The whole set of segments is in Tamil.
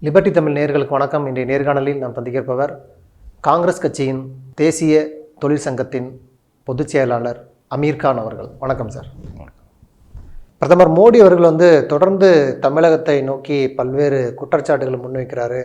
லிபர்டி தமிழ் நேர்களுக்கு வணக்கம். இன்றைய நேர்காணலில் நாம் சந்திக்கிருப்பவர் காங்கிரஸ் கட்சியின் தேசிய தொழிற்சங்கத்தின் பொதுச் செயலாளர் அமீர்கான் அவர்கள். வணக்கம் சார். பிரதமர் மோடி அவர்கள் வந்து தொடர்ந்து தமிழகத்தை நோக்கி பல்வேறு குற்றச்சாட்டுகளை முன்வைக்கிறாரு.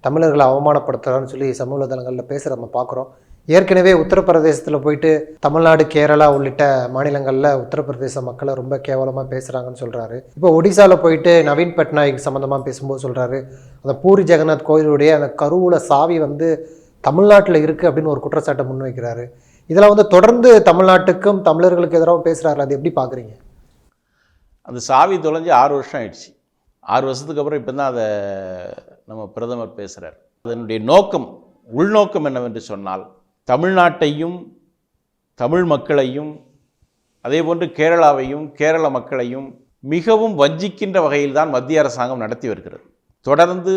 தமிழர்களை அவமானப்படுத்துகிறான்னு சொல்லி சமூக தளங்களில் பேசுகிற நம்ம பார்க்குறோம். ஏற்கனவே உத்தரப்பிரதேசத்தில் போயிட்டு தமிழ்நாடு கேரளா உள்ளிட்ட மாநிலங்களில் உத்தரப்பிரதேச மக்களை ரொம்ப கேவலமாக பேசுகிறாங்கன்னு சொல்கிறாரு இப்போ ஒடிசாவில் போயிட்டு நவீன் பட்நாயக் சம்மந்தமாக பேசும்போது சொல்கிறாரு அந்த பூரி ஜெகநாத் கோயிலுடைய அந்த கருவூல சாவி வந்து தமிழ்நாட்டில் இருக்குது அப்படின்னு ஒரு குற்றச்சாட்டை முன்வைக்கிறாரு. இதெல்லாம் வந்து தொடர்ந்து தமிழ்நாட்டுக்கும் தமிழர்களுக்கு எதிராக பேசுகிறாரு அது எப்படி பார்க்குறீங்க அந்த சாவி தொலைஞ்சு ஆறு வருஷம் ஆயிடுச்சு. ஆறு வருஷத்துக்கு அப்புறம் இப்போ தான் அதை நம்ம பிரதமர் பேசுகிறார் அதனுடைய நோக்கம் உள்நோக்கம் என்னவென்று சொன்னால் தமிழ்நாட்டையும் தமிழ் மக்களையும் அதே போன்று கேரளாவையும் கேரள மக்களையும் மிகவும் வஞ்சிக்கின்ற வகையில் தான் மத்திய அரசாங்கம் நடத்தி வருகிறது. தொடர்ந்து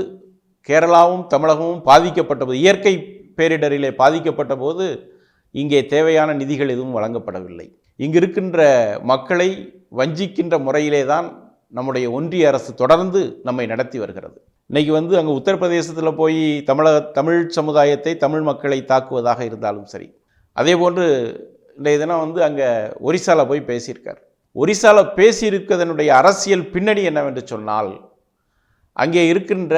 கேரளாவும் தமிழகமும் பாதிக்கப்பட்ட போது இயற்கை பேரிடரிலே பாதிக்கப்பட்ட போது இங்கே தேவையான நிதிகள் எதுவும் வழங்கப்படவில்லை. இங்கு இருக்கின்ற மக்களை வஞ்சிக்கின்ற முறையிலே தான் நம்முடைய ஒன்றிய அரசு தொடர்ந்து நம்மை நடத்தி வருகிறது. இன்னைக்கு வந்து அங்கே உத்தரப்பிரதேசத்தில் போய் தமிழக தமிழ் சமுதாயத்தை தமிழ் மக்களை தாக்குவதாக இருந்தாலும் சரி. அதே போன்று இன்றைய தினம் வந்து அங்கே ஒரிசாவில் போய் பேசியிருக்கார். ஒரிசாவில் பேசியிருக்கிறதனுடைய அரசியல் பின்னணி என்னவென்று சொன்னால் அங்கே இருக்கின்ற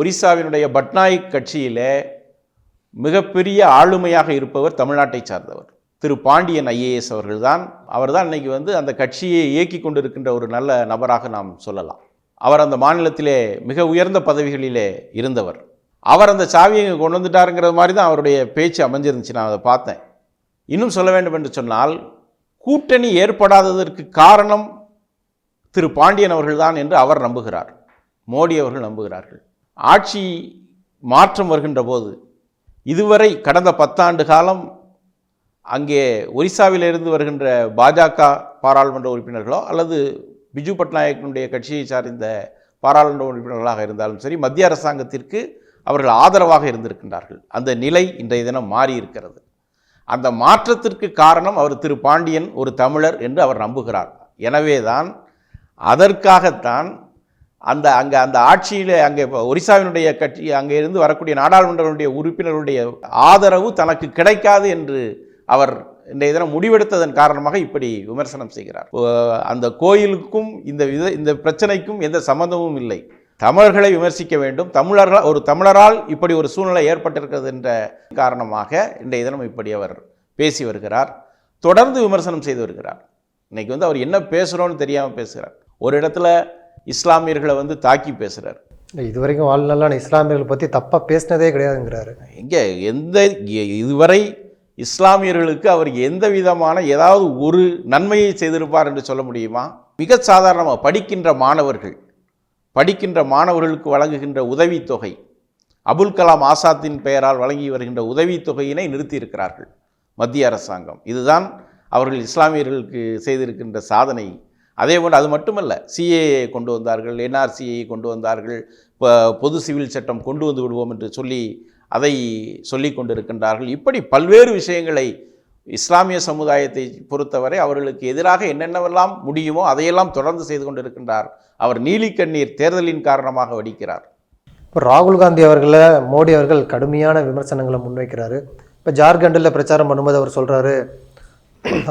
ஒரிசாவினுடைய பட்நாயக் கட்சியிலே மிகப்பெரிய ஆளுமையாக இருப்பவர் தமிழ்நாட்டை சார்ந்தவர். திரு பாண்டியன் ஐஏஎஸ் அவர்கள்தான். அவர்தான் இன்றைக்கி வந்து அந்த கட்சியை இயக்கி கொண்டிருக்கின்ற ஒரு நல்ல நபராக நாம் சொல்லலாம். அவர் அந்த மாநிலத்திலே மிக உயர்ந்த பதவிகளிலே இருந்தவர். அவர் அந்த சாவியை இங்கே கொண்டு வந்துட்டாருங்கிறது மாதிரி தான் அவருடைய பேச்சு அமைஞ்சிருந்துச்சு. நான் அதை பார்த்தேன். இன்னும் சொல்ல வேண்டும் என்று சொன்னால் கூட்டணி ஏற்படாததற்கு காரணம் திரு பாண்டியன் அவர்கள்தான் என்று அவர் நம்புகிறார். மோடி அவர்கள் நம்புகிறார்கள். ஆட்சி மாற்றம் வருகின்ற போது இதுவரை கடந்த பத்தாண்டு காலம் அங்கே ஒரிசாவிலிருந்து வருகின்ற பாஜக பாராளுமன்ற உறுப்பினர்களோ அல்லது பிஜு பட்நாயக்கனுடைய கட்சியை சார்ந்த பாராளுமன்ற உறுப்பினர்களாக இருந்தாலும் சரி மத்திய அரசாங்கத்திற்கு அவர்கள் ஆதரவாக இருந்திருக்கின்றார்கள். அந்த நிலை இன்றைய தினம் மாறி இருக்கிறது அந்த மாற்றத்திற்கு காரணம் அவர் திரு பாண்டியன் ஒரு தமிழர் என்று அவர் நம்புகிறார். எனவே தான் அதற்காகத்தான் அந்த அங்கே அந்த ஆட்சியில் அங்கே ஒரிசாவினுடைய கட்சி அங்கே இருந்து வரக்கூடிய நாடாளுமன்றங்களுடைய உறுப்பினர்களுடைய ஆதரவு தனக்கு கிடைக்காது என்று அவர் இன்றைய தினம் முடிவெடுத்ததன் காரணமாக இப்படி விமர்சனம் செய்கிறார். அந்த கோயிலுக்கும் இந்த வித இந்த பிரச்சனைக்கும் எந்த சம்பந்தமும் இல்லை. தமிழர்களை விமர்சிக்க வேண்டும். தமிழர்கள் ஒரு தமிழரால் இப்படி ஒரு சூழ்நிலை ஏற்பட்டிருக்கிறது என்ற காரணமாக இன்றைய தினம் இப்படி அவர் பேசி வருகிறார். தொடர்ந்து விமர்சனம் செய்து வருகிறார். இன்னைக்கு வந்து அவர் என்ன பேசுகிறோன்னு தெரியாமல் பேசுகிறார். ஒரு இடத்துல இஸ்லாமியர்களை வந்து தாக்கி பேசுகிறார் இதுவரைக்கும் வாழ்நாளான இஸ்லாமியர்களை பற்றி தப்பாக பேசினதே கிடையாதுங்கிறாரு. எங்கே எந்த இதுவரை இஸ்லாமியர்களுக்கு அவர் எந்த விதமான ஏதாவது ஒரு நன்மையை செய்திருப்பார் என்று சொல்ல முடியுமா? மிக சாதாரணமாக படிக்கின்ற மாணவர்கள் படிக்கின்ற மாணவர்களுக்கு வழங்குகின்ற உதவித்தொகை அபுல் கலாம் ஆசாத்தின் பெயரால் வழங்கி வருகின்ற உதவித்தொகையினை நிறுத்தியிருக்கிறார்கள் மத்திய அரசாங்கம். இதுதான் அவர்கள் இஸ்லாமியர்களுக்கு செய்திருக்கின்ற சாதனை. அதே அது மட்டுமல்ல சிஏஏ கொண்டு வந்தார்கள் என்ஆர்சியை கொண்டு வந்தார்கள் இப்போ பொது சிவில் சட்டம் கொண்டு வந்து விடுவோம் என்று சொல்லி அதை சொல்லிக் கொண்டிருக்கின்றார்கள். இப்படி பல்வேறு விஷயங்களை இஸ்லாமிய சமுதாயத்தை பொறுத்தவரை அவர்களுக்கு எதிராக என்னென்னவெல்லாம் முடியுமோ அதையெல்லாம் தொடர்ந்து செய்து கொண்டிருக்கின்றார். அவர் நீலிக்கண்ணீர் தேர்தலின் காரணமாக வடிக்கிறார். இப்போ ராகுல் காந்தி அவர்களை மோடி அவர்கள் கடுமையான விமர்சனங்களை முன்வைக்கிறாரு. இப்போ ஜார்க்கண்டில் பிரச்சாரம் பண்ணும்போது அவர் சொல்கிறாரு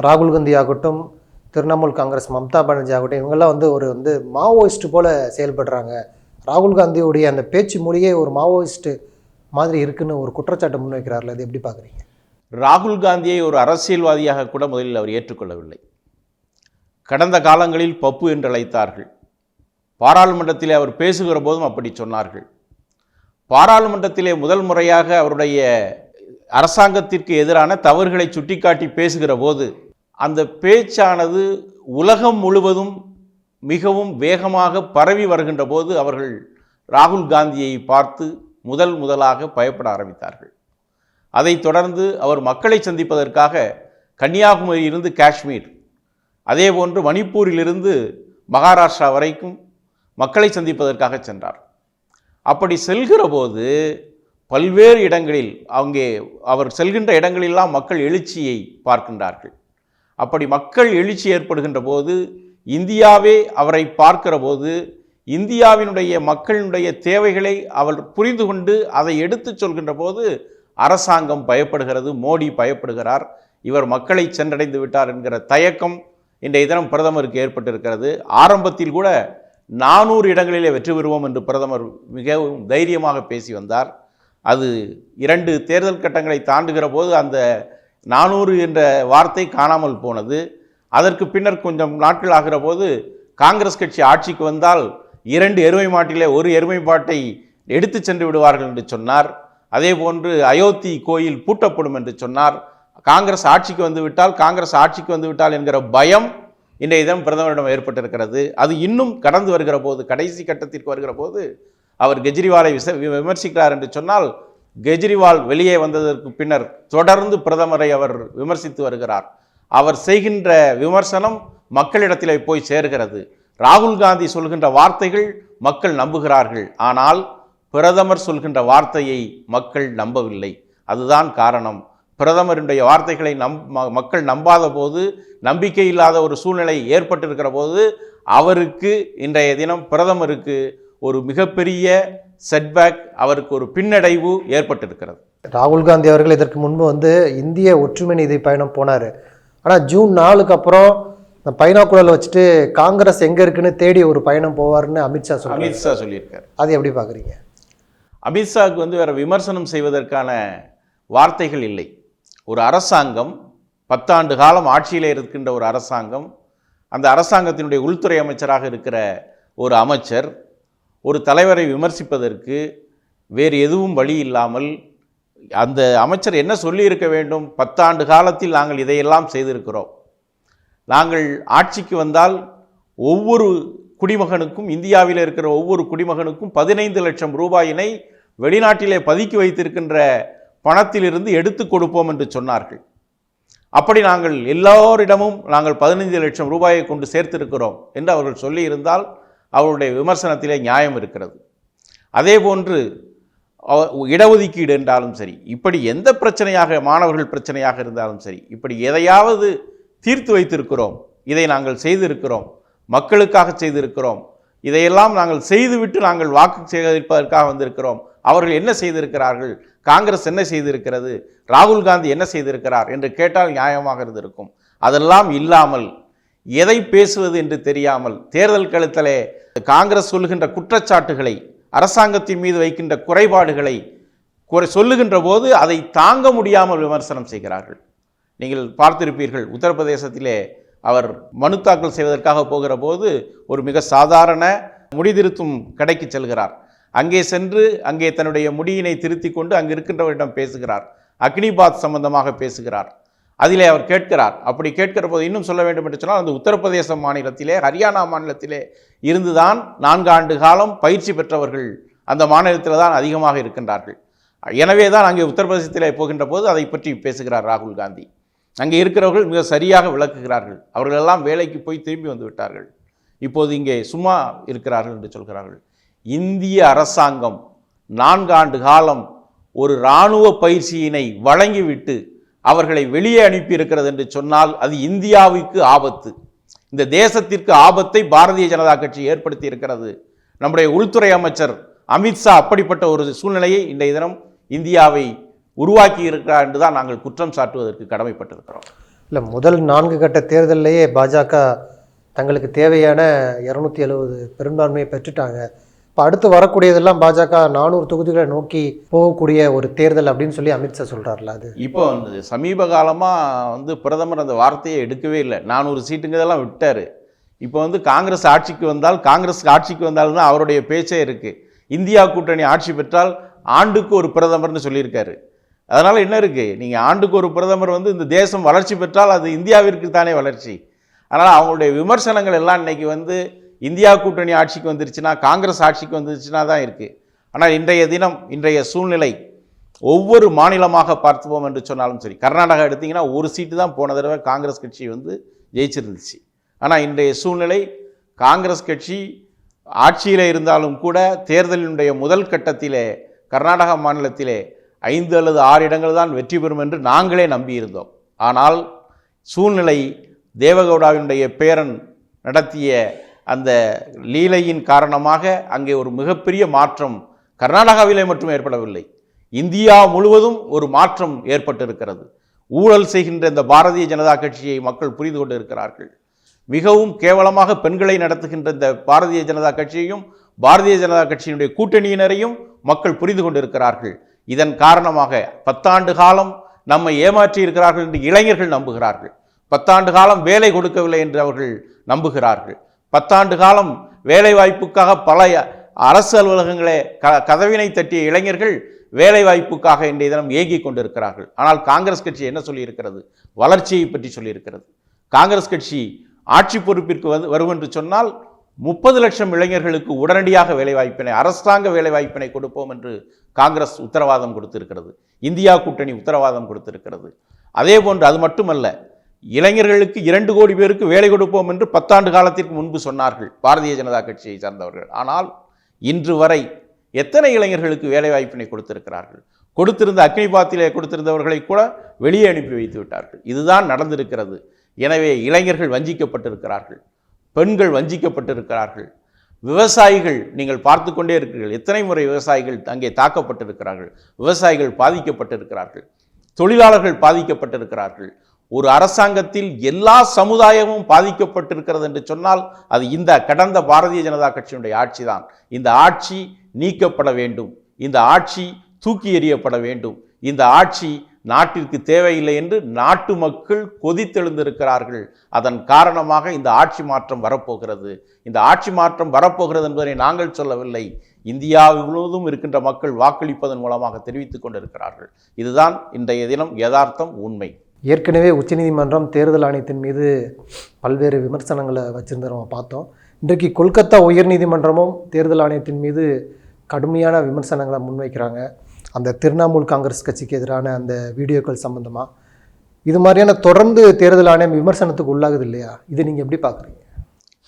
ராகுல் காந்தி ஆகட்டும் திரிணாமுல் காங்கிரஸ் மம்தா பானர்ஜி ஆகட்டும் இவங்கெல்லாம் வந்து ஒரு வந்து மாவோயிஸ்ட் போல செயல்படுறாங்க. ராகுல் காந்தியுடைய அந்த பேச்சு மொழியே ஒரு மாவோயிஸ்ட்டு மாதிரி இருக்குன்னு ஒரு குற்றச்சாட்டு முன்வைக்கிறார்ல அது எப்படி பார்க்குறீங்க? ராகுல் காந்தியை ஒரு அரசியல்வாதியாக கூட முதலில் அவர் ஏற்றுக்கொள்ளவில்லை. கடந்த காலங்களில் பப்பு என்று அழைத்தார்கள். பாராளுமன்றத்திலே அவர் பேசுகிற போதும் அப்படி சொன்னார்கள். பாராளுமன்றத்திலே முதல் முறையாக அவருடைய அரசாங்கத்திற்கு எதிரான தவறுகளை சுட்டிக்காட்டி பேசுகிற போது அந்த பேச்சானது உலகம் முழுவதும் மிகவும் வேகமாக பரவி வருகின்ற போது அவர்கள் ராகுல் காந்தியை பார்த்து முதல் முதலாக பயப்பட ஆரம்பித்தார்கள். அதைத் தொடர்ந்து அவர் மக்களை சந்திப்பதற்காக கன்னியாகுமரியிலிருந்து காஷ்மீர் அதே போன்று மணிப்பூரிலிருந்து மகாராஷ்டிரா வரைக்கும் மக்களை சந்திப்பதற்காக சென்றார். அப்படி செல்கிற போது பல்வேறு இடங்களில் அங்கே அவர் செல்கின்ற இடங்களெல்லாம் மக்கள் எழுச்சியை பார்க்கின்றார்கள். அப்படி மக்கள் எழுச்சி ஏற்படுகின்ற போது இந்தியாவே அவரை பார்க்கிற போது இந்தியாவினுடைய மக்களினுடைய தேவைகளை அவர் புரிந்து கொண்டு அதை எடுத்துச் சொல்கின்ற போது அரசாங்கம் பயப்படுகிறது மோடி பயப்படுகிறார் இவர் மக்களை சென்றடைந்து விட்டார் என்கிற தயக்கம் இன்றைய தினம் பிரதமருக்கு ஏற்பட்டிருக்கிறது. ஆரம்பத்தில் கூட நானூறு இடங்களிலே வெற்றி பெறுவோம் என்று பிரதமர் மிகவும் தைரியமாக பேசி வந்தார். அது இரண்டு தேர்தல் கட்டங்களை தாண்டுகிற போது அந்த நானூறு என்ற வார்த்தை காணாமல் போனது. அதற்கு பின்னர் கொஞ்சம் நாட்கள் ஆகிற போது காங்கிரஸ் கட்சி ஆட்சிக்கு வந்தால் இரண்டு எருமை மாட்டிலே ஒரு எருமை மாட்டை எடுத்து சென்று விடுவார்கள் என்று சொன்னார். அதே போன்று அயோத்தி கோயில் பூட்டப்படும் என்று சொன்னார். காங்கிரஸ் ஆட்சிக்கு வந்துவிட்டால் காங்கிரஸ் ஆட்சிக்கு வந்துவிட்டால் என்கிற பயம் இன்றைய தினம் பிரதமரிடம் ஏற்பட்டிருக்கிறது. அது இன்னும் கடந்து வருகிற போது கடைசி கட்டத்திற்கு வருகிற போது அவர் கெஜ்ரிவாலை விச விமர்சிக்கிறார் என்று சொன்னால் கெஜ்ரிவால் வெளியே வந்ததற்கு பின்னர் தொடர்ந்து பிரதமரை அவர் விமர்சித்து வருகிறார். அவர் செய்கின்ற விமர்சனம் மக்களிடத்திலே போய் சேர்கிறது. ராகுல் காந்தி சொல்கின்ற வார்த்தைகள் மக்கள் நம்புகிறார்கள். ஆனால் பிரதமர் சொல்கின்ற வார்த்தையை மக்கள் நம்பவில்லை. அதுதான் காரணம். பிரதமருடைய வார்த்தைகளை நம் மக்கள் நம்பாத போது நம்பிக்கை இல்லாத ஒரு சூழ்நிலை ஏற்பட்டிருக்கிற போது அவருக்கு இன்றைய தினம் பிரதமருக்கு ஒரு மிகப்பெரிய செட்பேக் அவருக்கு ஒரு பின்னடைவு ஏற்பட்டிருக்கிறது. ராகுல் காந்தி அவர்கள் இதற்கு முன்பு வந்து இந்திய ஒற்றுமை நிதி பயணம் போனார். ஆனால் ஜூன் நாலுக்கு அப்புறம் இந்த பைனாக்குழல் வச்சுட்டு காங்கிரஸ் எங்கே இருக்குன்னு தேடி ஒரு பயணம் போவார்னு அமித்ஷா சொல்றாரு. அமித்ஷா சொல்லியிருக்கார். அது எப்படி பார்க்குறீங்க அமித்ஷாவுக்கு வந்து வேற விமர்சனம் செய்வதற்கான வார்த்தைகள் இல்லை. ஒரு அரசாங்கம் பத்தாண்டு காலம் ஆட்சியில் இருக்கின்ற ஒரு அரசாங்கம் அந்த அரசாங்கத்தினுடைய உள்துறை அமைச்சராக இருக்கிற ஒரு அமைச்சர் ஒரு தலைவரை விமர்சிப்பதற்கு வேறு எதுவும் வழி இல்லாமல் அந்த அமைச்சர் என்ன சொல்லியிருக்க வேண்டும்? பத்தாண்டு காலத்தில் நாங்கள் இதையெல்லாம் செய்திருக்கிறோம். நாங்கள் ஆட்சிக்கு வந்தால் ஒவ்வொரு குடிமகனுக்கும் இந்தியாவில் இருக்கிற ஒவ்வொரு குடிமகனுக்கும் பதினைந்து லட்சம் ரூபாயினை வெளிநாட்டிலே பதுக்கி வைத்திருக்கின்ற பணத்திலிருந்து எடுத்து கொடுப்போம் என்று சொன்னார்கள். அப்படி நாங்கள் எல்லோரிடமும் நாங்கள் பதினைந்து லட்சம் ரூபாயை கொண்டு சேர்த்திருக்கிறோம் என்று அவர்கள் சொல்லியிருந்தால் அவருடைய விமர்சனத்திலே நியாயம் இருக்கிறது. அதே போன்று இடஒதுக்கீடு என்றாலும் சரி இப்படி எந்த பிரச்சனையாக மாணவர்கள் பிரச்சனையாக இருந்தாலும் சரி இப்படி எதையாவது தீர்த்து வைத்திருக்கிறோம். இதை நாங்கள் செய்திருக்கிறோம். மக்களுக்காக செய்திருக்கிறோம். இதையெல்லாம் நாங்கள் செய்துவிட்டு நாங்கள் வாக்கு சேகரிப்பதற்காக வந்திருக்கிறோம். அவர்கள் என்ன செய்திருக்கிறார்கள்? காங்கிரஸ் என்ன செய்திருக்கிறது? ராகுல் காந்தி என்ன செய்திருக்கிறார்? என்று கேட்டால் நியாயமாக இருந்திருக்கும். அதெல்லாம் இல்லாமல் எதை பேசுவது என்று தெரியாமல் தேர்தல் களத்திலே காங்கிரஸ் சொல்லுகின்ற குற்றச்சாட்டுகளை அரசாங்கத்தின் மீது வைக்கின்ற குறைபாடுகளை குறை சொல்லுகின்ற போது அதை தாங்க முடியாமல் விமர்சனம் செய்கிறார்கள். நீங்கள் பார்த்திருப்பீர்கள். உத்தரப்பிரதேசத்திலே அவர் மனு தாக்கல் செய்வதற்காக போகிற போது ஒரு மிக சாதாரண முடிதிருத்தும் கடைக்கு செல்கிறார். அங்கே சென்று அங்கே தன்னுடைய முடியினை திருத்தி கொண்டு அங்கு இருக்கின்றவரிடம் பேசுகிறார். அக்னிபாத் சம்பந்தமாக பேசுகிறார். அதிலே அவர் கேட்கிறார். அப்படி கேட்கிற போது இன்னும் சொல்ல வேண்டும் என்று சொன்னால் அந்த உத்தரப்பிரதேச மாநிலத்திலே ஹரியானா மாநிலத்திலே இருந்துதான் நான்கு ஆண்டு காலம் பயிற்சி பெற்றவர்கள் அந்த மாநிலத்தில் தான் அதிகமாக இருக்கின்றார்கள். எனவே தான் அங்கே உத்தரப்பிரதேசத்திலே போகின்ற போது அதை பற்றி பேசுகிறார் ராகுல் காந்தி. அங்கே இருக்கிறவர்கள் மிக சரியாக விளக்குகிறார்கள். அவர்கள் எல்லாம் வேலைக்கு போய் திரும்பி வந்து விட்டார்கள். இப்போது இங்கே சும்மா இருக்கிறார்கள் என்று சொல்கிறார்கள். இந்திய அரசாங்கம் நான்காண்டு காலம் ஒரு இராணுவ பயிற்சியினை வழங்கிவிட்டு அவர்களை வெளியே அனுப்பி இருக்கிறது என்று சொன்னால் அது இந்தியாவுக்கு ஆபத்து. இந்த தேசத்திற்கு ஆபத்தை பாரதிய ஜனதா கட்சி ஏற்படுத்தி இருக்கிறது நம்முடைய உள்துறை அமைச்சர் அமித்ஷா அப்படிப்பட்ட ஒரு சூழ்நிலையை இன்றைய தினம் இந்தியாவை உருவாக்கி இருக்கிறார் என்று தான் நாங்கள் குற்றம் சாட்டுவதற்கு கடமைப்பட்டிருக்கிறோம். இல்லை முதல் நான்கு கட்ட தேர்தல்லையே பாஜக தங்களுக்கு தேவையான இரநூத்தி எழுபது பெரும்பான்மையை பெற்றுட்டாங்க. இப்போ அடுத்து வரக்கூடியதெல்லாம் பாஜக நானூறு தொகுதிகளை நோக்கி போகக்கூடிய ஒரு தேர்தல் அப்படின்னு சொல்லி அமித்ஷா சொல்கிறார்ல அது. இப்போ வந்து சமீப காலமாக வந்து பிரதமர் அந்த வார்த்தையை எடுக்கவே இல்லை. நானூறு சீட்டுங்கிறதெல்லாம் விட்டார். இப்போ வந்து காங்கிரஸ் ஆட்சிக்கு வந்தால் காங்கிரஸ் ஆட்சிக்கு வந்தால் தான் அவருடைய பேச்சே இருக்குது இந்தியா கூட்டணி ஆட்சி பெற்றால் ஆண்டுக்கு ஒரு பிரதமர்னு சொல்லியிருக்காரு. அதனால் என்ன இருக்குது நீங்கள் ஆண்டுக்கு ஒரு பிரதமர் வந்து இந்த தேசம் வளர்ச்சி பெற்றால் அது இந்தியாவிற்கு தானே வளர்ச்சி. அதனால் அவங்களுடைய விமர்சனங்கள் எல்லாம் இன்னைக்கு வந்து இந்தியா கூட்டணி ஆட்சிக்கு வந்துருச்சுன்னா காங்கிரஸ் ஆட்சிக்கு வந்துருச்சுன்னா தான் இருக்குது ஆனால் இன்றைய தினம் இன்றைய சூழ்நிலை ஒவ்வொரு மாநிலமாக பார்த்துப்போம் என்று சொன்னாலும் சரி. கர்நாடகா எடுத்தீங்கன்னா ஒரு சீட்டு தான் போன தடவை காங்கிரஸ் கட்சி வந்து ஜெயிச்சிருந்துச்சு. ஆனால் இன்றைய சூழ்நிலை காங்கிரஸ் கட்சி ஆட்சியில் இருந்தாலும் கூட தேர்தலினுடைய முதல் கட்டத்திலே கர்நாடகா மாநிலத்திலே ஐந்து அல்லது ஆறு இடங்கள் தான் வெற்றி பெறும் என்று நாங்களே நம்பியிருந்தோம். ஆனால் சூழ்நிலை தேவகவுடாவினுடைய பேரன் நடத்திய அந்த லீலையின் காரணமாக அங்கே ஒரு மிகப்பெரிய மாற்றம் கர்நாடகாவிலே மட்டும் ஏற்படவில்லை. இந்தியா முழுவதும் ஒரு மாற்றம் ஏற்பட்டிருக்கிறது. ஊழல் செய்கின்ற இந்த பாரதிய ஜனதா கட்சியை மக்கள் புரிந்து கொண்டு இருக்கிறார்கள் மிகவும் கேவலமாக பெண்களை நடத்துகின்ற இந்த பாரதிய ஜனதா கட்சியையும் பாரதிய ஜனதா கட்சியினுடைய கூட்டணியினரையும் மக்கள் புரிந்து கொண்டிருக்கிறார்கள். இதன் காரணமாக பத்தாண்டு காலம் நம்மை ஏமாற்றி இருக்கிறார்கள் என்று இளைஞர்கள் நம்புகிறார்கள். பத்தாண்டு காலம் வேலை கொடுக்கவில்லை என்று அவர்கள் நம்புகிறார்கள். பத்தாண்டு காலம் வேலை வாய்ப்புக்காக பல அரசு அலுவலகங்களே க கதவினை தட்டிய இளைஞர்கள் வேலை வாய்ப்புக்காக இன்றைய தினம் ஏங்கி கொண்டிருக்கிறார்கள். ஆனால் காங்கிரஸ் கட்சி என்ன சொல்லியிருக்கிறது? வளர்ச்சியை பற்றி சொல்லியிருக்கிறது. காங்கிரஸ் கட்சி ஆட்சி பொறுப்பிற்கு வந்து வரும் என்று சொன்னால் முப்பது லட்சம் இளைஞர்களுக்கு உடனடியாக வேலைவாய்ப்பினை அரசாங்க வேலைவாய்ப்பினை கொடுப்போம் என்று காங்கிரஸ் உத்தரவாதம் கொடுத்திருக்கிறது. இந்தியா கூட்டணி உத்தரவாதம் கொடுத்திருக்கிறது. அதே போன்று அது மட்டுமல்ல இளைஞர்களுக்கு இரண்டு கோடி பேருக்கு வேலை கொடுப்போம் என்று பத்தாண்டு காலத்திற்கு முன்பு சொன்னார்கள் பாரதிய ஜனதா கட்சியை சார்ந்தவர்கள். ஆனால் இன்று வரை எத்தனை இளைஞர்களுக்கு வேலைவாய்ப்பினை கொடுத்திருக்கிறார்கள்? கொடுத்திருந்த அக்னிபாத்திலே கொடுத்திருந்தவர்களை கூட வெளியே அனுப்பி வைத்து விட்டார்கள். இதுதான் நடந்திருக்கிறது. எனவே இளைஞர்கள் வஞ்சிக்கப்பட்டிருக்கிறார்கள். பெண்கள் வஞ்சிக்கப்பட்டிருக்கிறார்கள். விவசாயிகள் நீங்கள் பார்த்து கொண்டே இருக்கிறீர்கள். எத்தனை முறை விவசாயிகள் அங்கே தாக்கப்பட்டிருக்கிறார்கள்? விவசாயிகள் பாதிக்கப்பட்டிருக்கிறார்கள். தொழிலாளர்கள் பாதிக்கப்பட்டிருக்கிறார்கள். ஒரு அரசாங்கத்தில் எல்லா சமுதாயமும் பாதிக்கப்பட்டிருக்கிறது என்று சொன்னால் அது இந்த கடந்த பாரதிய ஜனதா கட்சியினுடைய ஆட்சி தான் இந்த ஆட்சி நீக்கப்பட வேண்டும். இந்த ஆட்சி தூக்கி எறியப்பட வேண்டும். இந்த ஆட்சி நாட்டிற்கு தேவையில்லை என்று நாட்டு மக்கள் கொதித்தெழுந்திருக்கிறார்கள். அதன் காரணமாக இந்த ஆட்சி மாற்றம் வரப்போகிறது. இந்த ஆட்சி மாற்றம் வரப்போகிறது என்பதை நாங்கள் சொல்லவில்லை. இந்தியா முழுவதும் இருக்கின்ற மக்கள் வாக்களிப்பதன் மூலமாக தெரிவித்துக் கொண்டிருக்கிறார்கள். இதுதான் இன்றைய தினம் யதார்த்தம் உண்மை. ஏற்கனவே உச்சநீதிமன்றம் தேர்தல் ஆணையத்தின் மீது பல்வேறு விமர்சனங்களை வச்சுருந்த நம்ம பார்த்தோம். இன்றைக்கு கொல்கத்தா உயர்நீதிமன்றமும் தேர்தல் ஆணையத்தின் மீது கடுமையான விமர்சனங்களை முன்வைக்கிறாங்க. அந்த திரிணாமுல் காங்கிரஸ் கட்சிக்கு எதிரான அந்த வீடியோக்கள் சம்மந்தமாக இது மாதிரியான தொடர்ந்து தேர்தல் ஆணையம் விமர்சனத்துக்கு உள்ளாகுது இல்லையா? இதை நீங்கள் எப்படி பார்க்குறீங்க?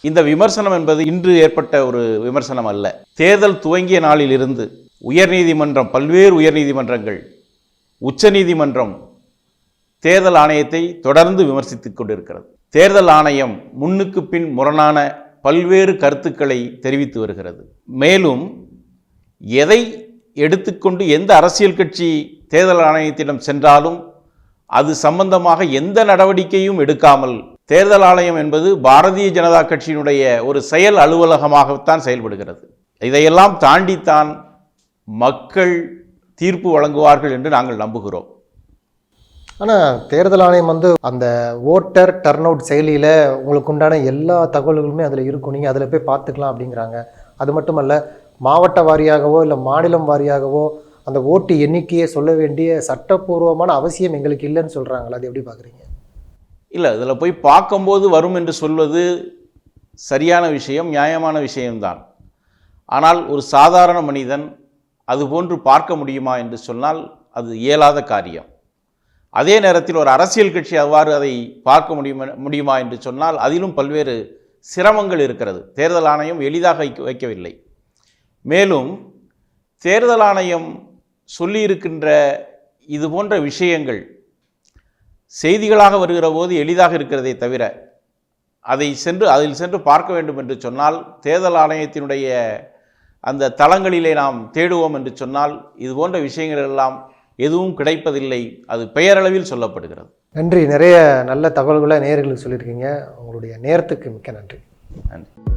இந்த விமர்சனம் என்பது இன்று ஏற்பட்ட ஒரு விமர்சனம் அல்ல. தேர்தல் துவங்கிய நாளிலிருந்து உயர்நீதிமன்றம் பல்வேறு உயர்நீதிமன்றங்கள் உச்சநீதிமன்றம் தேர்தல் ஆணையத்தை தொடர்ந்து விமர்சித்துக் கொண்டிருக்கிறது. தேர்தல் ஆணையம் முன்னுக்கு பின் முரணான பல்வேறு கருத்துக்களை தெரிவித்து வருகிறது. மேலும் எதை எடுத்துக்கொண்டு எந்த அரசியல் கட்சி தேர்தல் ஆணையத்திடம் சென்றாலும் அது சம்பந்தமாக எந்த நடவடிக்கையும் எடுக்காமல் தேர்தல் ஆணையம் என்பது பாரதிய ஜனதா கட்சியினுடைய ஒரு செயல் அலுவலகமாகத்தான் செயல்படுகிறது. இதையெல்லாம் தாண்டித்தான் மக்கள் தீர்ப்பு வழங்குவார்கள் என்று நாங்கள் நம்புகிறோம். ஆனால் தேர்தல் ஆணையம் வந்து அந்த ஓட்டர் டர்ன் அவுட் செயலியில் உங்களுக்கு உண்டான எல்லா தகவல்களுமே அதில் இருக்கும். நீங்கள் அதில் போய் பார்த்துக்கலாம் அப்படிங்கிறாங்க. அது மட்டுமல்ல மாவட்ட வாரியாகவோ இல்லை மாநிலம் வாரியாகவோ அந்த ஓட்டு எண்ணிக்கையை சொல்ல வேண்டிய சட்டப்பூர்வமான அவசியம் எங்களுக்கு இல்லைன்னு சொல்கிறாங்களா அது எப்படி பார்க்குறீங்க இல்லை இதில் போய் பார்க்கும்போது வரும் என்று சொல்வது சரியான விஷயம் நியாயமான விஷயம்தான். ஆனால் ஒரு சாதாரண மனிதன் அதுபோன்று பார்க்க முடியுமா என்று சொன்னால் அது இயலாத காரியம். அதே நேரத்தில் ஒரு அரசியல் கட்சி அவ்வாறு அதை பார்க்க முடியுமா முடியுமா என்று சொன்னால் அதிலும் பல்வேறு சிரமங்கள் இருக்கிறது. தேர்தல் ஆணையம் எளிதாக வைக்க வைக்கவில்லை. மேலும் தேர்தல் ஆணையம் சொல்லியிருக்கின்ற இது போன்ற விஷயங்கள் செய்திகளாக வருகிற போது எளிதாக இருக்கிறதே தவிர அதை சென்று அதில் சென்று பார்க்க வேண்டும் என்று சொன்னால் தேர்தல் ஆணையத்தினுடைய அந்த தளங்களிலே நாம் தேடுவோம் என்று சொன்னால் இது போன்ற விஷயங்கள் எல்லாம் எதுவும் கிடைப்பதில்லை. அது பெயரளவில் சொல்லப்படுகிறது. நன்றி. நிறைய நல்ல தகவல்களை நேயர்களுக்கு சொல்லியிருக்கீங்க. உங்களுடைய நேரத்துக்கு மிக்க நன்றி. நன்றி.